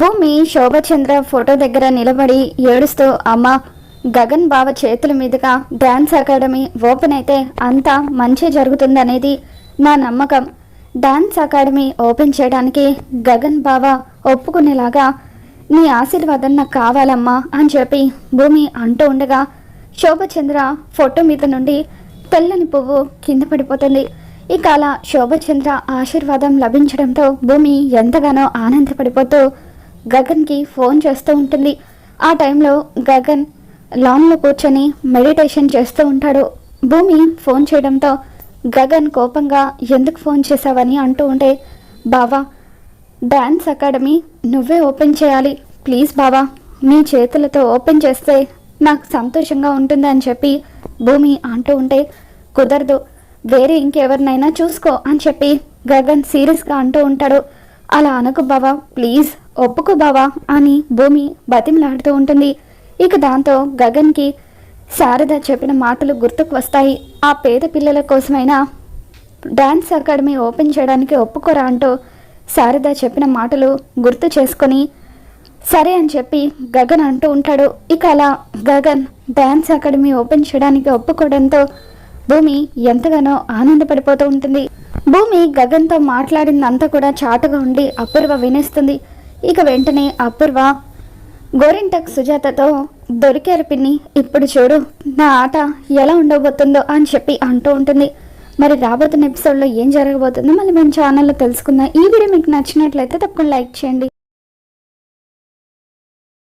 భూమి శోభచంద్ర ఫోటో దగ్గర నిలబడి ఏడుస్తూ అమ్మ గగన్ బావ చేతుల మీదుగా డ్యాన్స్ అకాడమీ ఓపెన్ అయితే అంతా మంచి జరుగుతుందనేది నా నమ్మకం. డ్యాన్స్ అకాడమీ ఓపెన్ చేయడానికి గగన్ బావ ఒప్పుకునేలాగా నీ ఆశీర్వాదం నాకు కావాలమ్మా అని చెప్పి భూమి అంటూ ఉండగా శోభచంద్ర ఫోటో మీద నుండి తెల్లని పువ్వు కింద పడిపోతుంది. ఇక అలా శోభచంద్ర ఆశీర్వాదం లభించడంతో భూమి ఎంతగానో ఆనందపడిపోతూ గగన్కి ఫోన్ చేస్తూ ఉంటుంది. ఆ టైంలో గగన్ లాన్లో కూర్చొని మెడిటేషన్ చేస్తూ ఉంటాడు. భూమి ఫోన్ చేయడంతో గగన్ కోపంగా ఎందుకు ఫోన్ చేశావని అంటూ ఉంటే బావా డ్యాన్స్ అకాడమీ నువ్వే ఓపెన్ చేయాలి. ప్లీజ్ బావా మీ చేతులతో ఓపెన్ చేస్తే నాకు సంతోషంగా ఉంటుంది అని చెప్పి భూమి అంటూ ఉంటే కుదరదు వేరే ఇంకెవరినైనా చూసుకో అని చెప్పి గగన్ సీరియస్గా అంటూ ఉంటాడు. అలా అనకు బావా ప్లీజ్ ఒప్పుకో బావా అని భూమి బతిమలాడుతూ ఉంటుంది. ఇక దాంతో గగన్కి శారద చెప్పిన మాటలు గుర్తుకు వస్తాయి. ఆ పేద పిల్లల కోసమైనా డ్యాన్స్ అకాడమీ ఓపెన్ చేయడానికి ఒప్పుకోరా అంటూ శారద చెప్పిన మాటలు గుర్తు చేసుకొని సరే అని చెప్పి గగన్ అంటూ ఉంటాడు. ఇక అలా గగన్ డ్యాన్స్ అకాడమీ ఓపెన్ చేయడానికి ఒప్పుకోవడంతో భూమి ఎంతగానో ఆనందపడిపోతూ ఉంటుంది. భూమి గగన్తో మాట్లాడిందంతా కూడా చాటుగా ఉండి అపూర్వ వినేస్తుంది. ఇక వెంటనే అపూర్వ గోరింటక్ సుజాతతో దొరికారు పిన్ని ఇప్పుడు చూడు నా ఆట ఎలా ఉండబోతుందో అని చెప్పి అంటూ ఉంటుంది. మరి రాబోతున్న ఎపిసోడ్లో ఏం జరగబోతుందో మళ్ళీ మేము ఛానల్లో తెలుసుకుందాం. ఈ వీడియో మీకు నచ్చినట్లయితే తప్పకుండా లైక్ చేయండి.